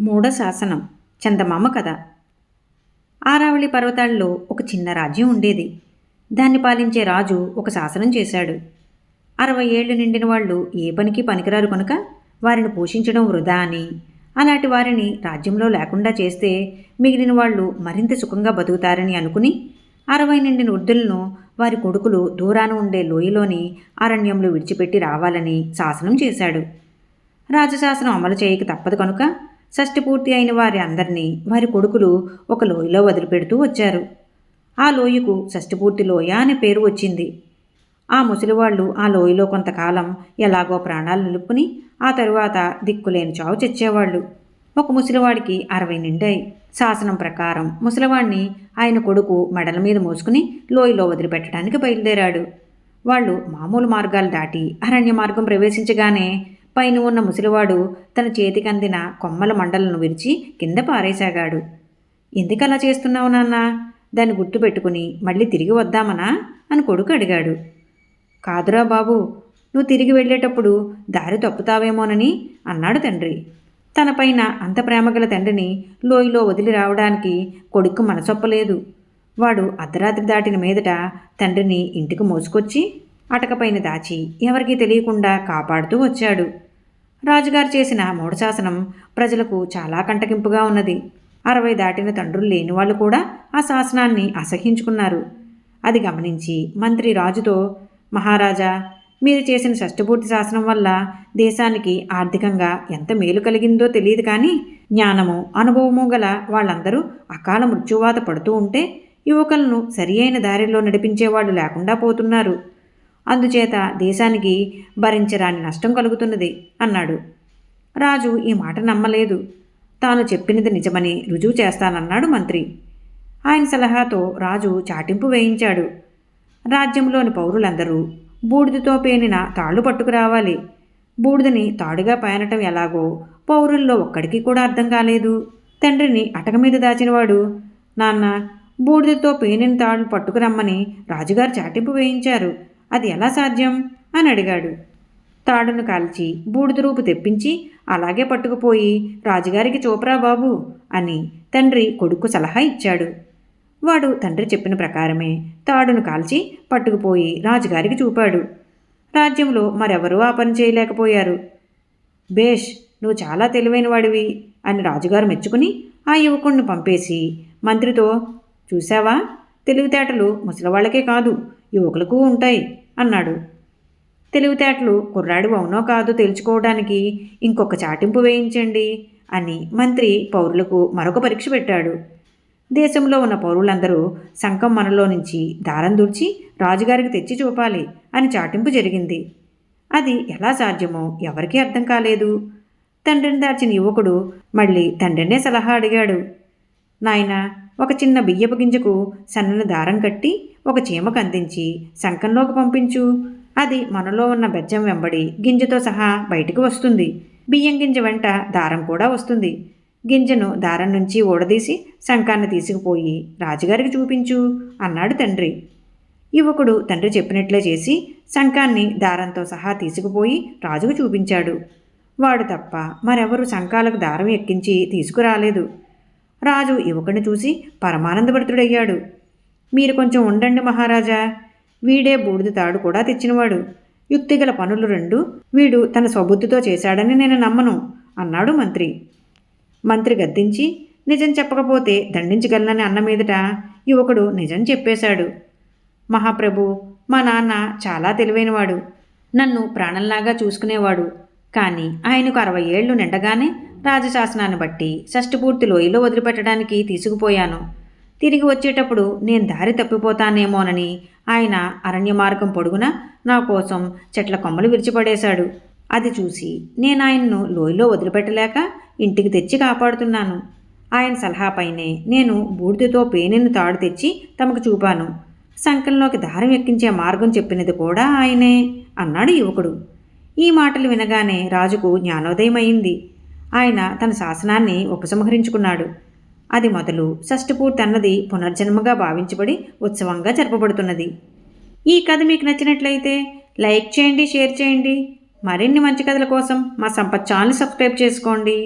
మూడో శాసనం చందమామ కథ. ఆరావళి పర్వతాల్లో ఒక చిన్న రాజ్యం ఉండేది. దాన్ని పాలించే రాజు ఒక శాసనం చేశాడు. అరవై ఏళ్ళు నిండిన వాళ్ళు ఏ పనికి పనికిరారు కనుక వారిని పోషించడం వృధా అని. అలాంటి వారిని రాజ్యంలో లేకుండా చేస్తే మిగిలిన వాళ్ళు మరింత సుఖంగా బతుకుతారని అనుకుని అరవై నిండిన వృద్ధులను వారి కొడుకులు దూరాన ఉండే లోయలోని అరణ్యంలో విడిచిపెట్టి రావాలని శాసనం చేశాడు. రాజశాసనం అమలు చేయక తప్పదు కనుక షష్టి పూర్తి అయిన వారి అందరినీ వారి కొడుకులు ఒక లోయలో వదిలిపెడుతూ వచ్చారు. ఆ లోయకు షష్టిపూర్తి లోయ అనే పేరు వచ్చింది. ఆ ముసలివాళ్ళు ఆ లోయలో కొంతకాలం ఎలాగో ప్రాణాలు నిలుపుకుని ఆ తరువాత దిక్కులేని చావు చచ్చేవాళ్ళు. ఒక ముసలివాడికి అరవై నిండాయి. శాసనం ప్రకారం ముసలివాడిని ఆయన కొడుకు మెడల మీద మోసుకుని లోయలో వదిలిపెట్టడానికి బయలుదేరాడు. వాళ్ళు మామూలు మార్గాలు దాటి అరణ్య మార్గం ప్రవేశించగానే పైన ఉన్న ముసలివాడు తన చేతికి అందిన కొమ్మల మండలను విరిచి కింద పారేశాగాడు. ఎందుకలా చేస్తున్నావు నాన్న? దాన్ని గుర్తుపెట్టుకుని మళ్ళీ తిరిగి వద్దామనా? అని కొడుకు అడిగాడు. కాదురా బాబు నువ్వు తిరిగి వెళ్ళేటప్పుడు దారి తప్పుతావేమోనని అన్నాడు తండ్రి. తనపైన అంత ప్రేమగల తండ్రిని లోయలో వదిలి రావడానికి కొడుకు మనసొప్పలేదు. వాడు అర్ధరాత్రి దాటిన మీదట తండ్రిని ఇంటికి మోసుకొచ్చి అటకపైన దాచి ఎవరికీ తెలియకుండా కాపాడుతూ వచ్చాడు. రాజుగారు చేసిన మూఢశాసనం ప్రజలకు చాలా కంటకింపుగా ఉన్నది. అరవై దాటిన తండ్రులు లేని వాళ్ళు కూడా ఆ శాసనాన్ని అసహించుకున్నారు. అది గమనించి మంత్రి రాజుతో మహారాజా మీరు చేసిన షష్ఠపూర్తి శాసనం వల్ల దేశానికి ఆర్థికంగా ఎంత మేలు కలిగిందో తెలియదు కానీ జ్ఞానము అనుభవము గల వాళ్ళందరూ అకాల మృత్యువాత పడుతూ ఉంటే యువకులను సరి అయిన దారిలో నడిపించేవాళ్ళు లేకుండా పోతున్నారు. అందుచేత దేశానికి భరించరాని నష్టం కలుగుతున్నది అన్నాడు. రాజు ఈ మాట నమ్మలేదు. తాను చెప్పినది నిజమని రుజువు చేస్తానన్నాడు మంత్రి. ఆయన సలహాతో రాజు చాటింపు వేయించాడు. రాజ్యంలోని పౌరులందరూ బూడిదతో పేనిన తాళ్ళు పట్టుకురావాలి. బూడిదని తాడుగా పేనటం ఎలాగో పౌరుల్లో ఒక్కడికి కూడా అర్థం కాలేదు. తండ్రిని అటక మీద దాచినవాడు నాన్న బూడిదతో పేనిన తాళ్ళు పట్టుకురమ్మని రాజుగారు చాటింపు వేయించారు. అది ఎలా సాధ్యం? అని అడిగాడు. తాడును కాల్చి బూడిద రూపు తెప్పించి అలాగే పట్టుకుపోయి రాజుగారికి చూపరా బాబు అని తండ్రి కొడుకు సలహా ఇచ్చాడు. వాడు తండ్రి చెప్పిన ప్రకారమే తాడును కాల్చి పట్టుకుపోయి రాజుగారికి చూపాడు. రాజ్యంలో మరెవరూ ఆ పని చేయలేకపోయారు. బేష్ నువ్వు చాలా తెలివైన వాడివి అని రాజుగారు మెచ్చుకుని ఆ యువకుణ్ణి పంపేసి మంత్రితో చూశావా? తెలివితేటలు ముసలివాళ్ళకే కాదు యువకులకు ఉంటాయి. అన్నాడు. తెలివితేటలు కుర్రాడు అవునో కాదో తెలుసుకోవడానికి ఇంకొక చాటింపు వేయించండి అని మంత్రి పౌరులకు మరొక పరీక్ష పెట్టాడు. దేశంలో ఉన్న పౌరులందరూ సంకం మనలో నుంచి దారం దూర్చి రాజుగారికి తెచ్చి చూపాలి అని చాటింపు జరిగింది. అది ఎలా సాధ్యమో ఎవరికీ అర్థం కాలేదు. తండ్రిని దాచిన యువకుడు మళ్ళీ తండ్రినే సలహా అడిగాడు. నాయన ఒక చిన్న బియ్యపు గింజకు సన్నని దారం కట్టి ఒక చీమకు అందించి శంఖంలోకి పంపించు. అది మనలో ఉన్న బెజ్జం వెంబడి గింజతో సహా బయటకు వస్తుంది. బియ్యం గింజ వెంట దారం కూడా వస్తుంది. గింజను దారం నుంచి ఊడదీసి శంఖాన్ని తీసుకుపోయి రాజుగారికి చూపించు అన్నాడు తండ్రి. యువకుడు తండ్రి చెప్పినట్లే చేసి శంఖాన్ని దారంతో సహా తీసుకుపోయి రాజుకు చూపించాడు. వాడు తప్ప మరెవరు శంఖాలకు దారం ఎక్కించి తీసుకురాలేదు. రాజు యువకుని చూసి పరమానందభరితుడయ్యాడు. మీరు కొంచెం ఉండండి మహారాజా. వీడే బూడిద తాడు కూడా తెచ్చినవాడు. యుక్తిగల పనులు రెండు. వీడు తన స్వబుద్ధితో చేశాడని నేను నమ్మను అన్నాడు మంత్రి. మంత్రి గద్దించి నిజం చెప్పకపోతే దండించగలనని అన్న మీదట యువకుడు నిజం చెప్పేశాడు. మహాప్రభు మా నాన్న చాలా తెలివైనవాడు. నన్ను ప్రాణంలాగా చూసుకునేవాడు. కానీ ఆయనకు అరవై ఏళ్ళు నిండగానే రాజశాసనాన్ని బట్టి షష్టిపూర్తి లోయలో వదిలిపెట్టడానికి తీసుకుపోయాను. తిరిగి వచ్చేటప్పుడు నేను దారి తప్పిపోతానేమోనని ఆయన అరణ్య మార్గం పొడుగున నా కోసం చెట్ల కొమ్మలు విరిచిపడేశాడు. అది చూసి నేను ఆయన్ను లోయలో వదిలిపెట్టలేక ఇంటికి తెచ్చి కాపాడుతున్నాను. ఆయన సలహాపైనే నేను బూడిదతో పేనెను తాడు తెచ్చి తమకు చూపాను. సంకంలోకి దారం ఎక్కించే మార్గం చెప్పినది కూడా ఆయనే అన్నాడు యువకుడు. ఈ మాటలు వినగానే రాజుకు జ్ఞానోదయమైంది. ఆయన తన శాసనాన్ని ఉపసంహరించుకున్నాడు. అది మొదలు షష్ఠపూర్తి అన్నది పునర్జన్మగా భావించబడి ఉత్సవంగా జరపబడుతున్నది. ఈ కథ మీకు నచ్చినట్లయితే లైక్ చేయండి షేర్ చేయండి. మరిన్ని మంచి కథల కోసం మా సంపత్ ఛానల్ సబ్స్క్రైబ్ చేసుకోండి.